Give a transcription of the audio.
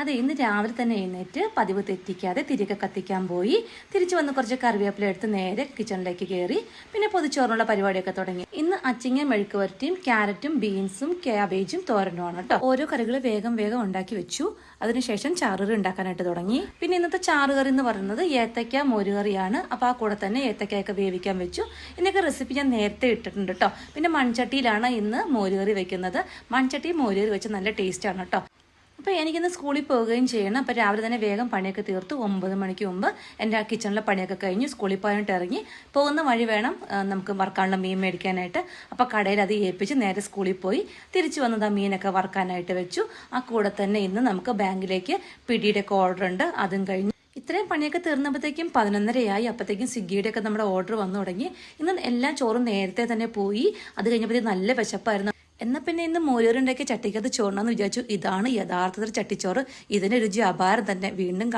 അതെ ഇന്ന് രാവിലെ തന്നെ എഴുന്നേറ്റ് പതിവ് തെറ്റിക്കാതെ തിരികെ കത്തിക്കാൻ പോയി. തിരിച്ചു വന്ന് കുറച്ച് കറിവേപ്പില എടുത്ത് നേരെ കിച്ചണിലേക്ക് കയറി പിന്നെ പൊതിച്ചോറിനുള്ള പരിപാടിയൊക്കെ തുടങ്ങി. ഇന്ന് അച്ചിങ്ങ മെഴുക്ക് വരട്ടിയും ക്യാരറ്റും ബീൻസും ക്യാബേജും തോരനുമാണ് കേട്ടോ ഓരോ കറികൾ വേഗം വേഗം ഉണ്ടാക്കി വെച്ചു. അതിനുശേഷം ചാറുകറി ഉണ്ടാക്കാനായിട്ട് തുടങ്ങി. പിന്നെ ഇന്നത്തെ ചാറുകറി എന്ന് പറയുന്നത് ഏത്തക്ക മോരുകറിയാണ്. അപ്പോൾ ആ കൂടെ തന്നെ ഏത്തക്കയൊക്കെ വേവിക്കാൻ വെച്ചു. ഇതിനൊക്കെ റെസിപ്പി ഞാൻ നേരത്തെ ഇട്ടിട്ടുണ്ട് കേട്ടോ പിന്നെ മൺചട്ടിയിലാണ് ഇന്ന് മോരുകറി വെക്കുന്നത്. മൺചട്ടി മോരുകറി വെച്ച് നല്ല ടേസ്റ്റാണ് കേട്ടോ അപ്പോൾ എനിക്കിന്ന് സ്കൂളിൽ പോവുകയും ചെയ്യണം. അപ്പോൾ രാവിലെ തന്നെ വേഗം പണിയൊക്കെ തീർത്തു. ഒമ്പത് മണിക്ക് മുമ്പ് എന്റെ കിച്ചണിലെ പണിയൊക്കെ കഴിഞ്ഞ് സ്കൂളിൽ പോയിട്ട് ഇറങ്ങി. പോകുന്ന വഴി വേണം നമുക്ക് വറുക്കാനുള്ള മീൻ മേടിക്കാനായിട്ട്. അപ്പോൾ കടയിൽ അത് ഏൽപ്പിച്ച് നേരെ സ്കൂളിൽ പോയി. തിരിച്ചു വന്നത് ആ മീനൊക്കെ വറുക്കാനായിട്ട് വെച്ചു. ആ കൂടെ തന്നെ ഇന്ന് നമുക്ക് ബാങ്കിലേക്ക് പിടിയുടെ ഒക്കെ ഓർഡർ ഉണ്ട്. അതും കഴിഞ്ഞ് ഇത്രയും പണിയൊക്കെ തീർന്നപ്പോഴത്തേക്കും പതിനൊന്നരയായി. അപ്പോഴത്തേക്കും സ്വിഗ്ഗിയുടെ ഒക്കെ നമ്മുടെ ഓർഡർ വന്നു തുടങ്ങി. ഇന്ന് എല്ലാ ചോറും നേരത്തെ തന്നെ പോയി. അത് കഴിഞ്ഞപ്പോഴത്തേക്കും നല്ല വിശപ്പായിരുന്നു. എന്നാൽ പിന്നെ ഇന്ന് മോരൂരുണ്ടാക്കിയ ചട്ടിക്കകത്ത് ചോറണമെന്ന് വിചാരിച്ചു. ഇതാണ് യഥാർത്ഥത്തിൽ ചട്ടിച്ചോറ്. ഇതിന് രുചി അപാരം തന്നെ. വീണ്ടും